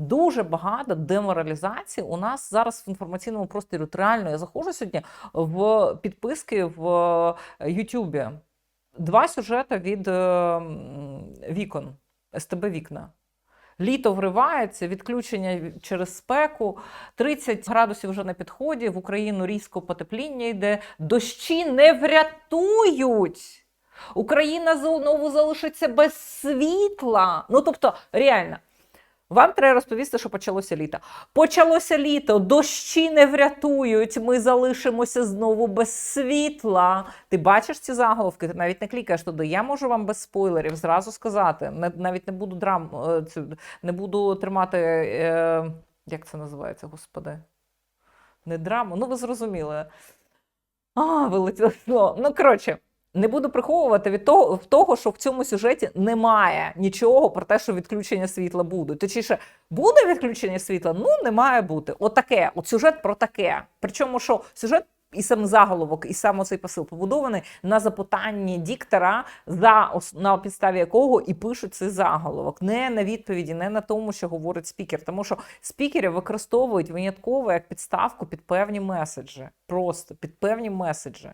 Дуже багато деморалізації у нас зараз в інформаційному просторі. Реально, я заходжу сьогодні в підписки в е, Ютубі. Два сюжети від е, вікон, СТБ вікна. Літо вривається, відключення через спеку, 30 градусів вже на підході. В Україну різко потепління йде. Дощі не врятують. Україна знову залишиться без світла. Ну тобто, реально. Вам треба розповісти, що почалося літо. Почалося літо, дощі не врятують. Ми залишимося знову без світла. Ти бачиш ці заголовки? Ти навіть не клікаєш туди. Я можу вам без спойлерів зразу сказати. Навіть не буду драм, е, не буду тримати. Е, як це називається, господи? Не драму. Ну, ви зрозуміли. А, вилетіло. Ну, коротше. Не буду приховувати від того, в того, що в цьому сюжеті немає нічого про те, що відключення світла буде. Точніше, буде відключення світла? Ну, не має бути. Отаке, от сюжет про таке. Причому, що сюжет і сам заголовок, і сам цей посил побудований на запитанні диктора, за на підставі якого і пишуть цей заголовок, не на відповіді, не на тому, що говорить спікер. Тому що спікери використовують винятково як підставку під певні меседжі. Просто під певні меседжі.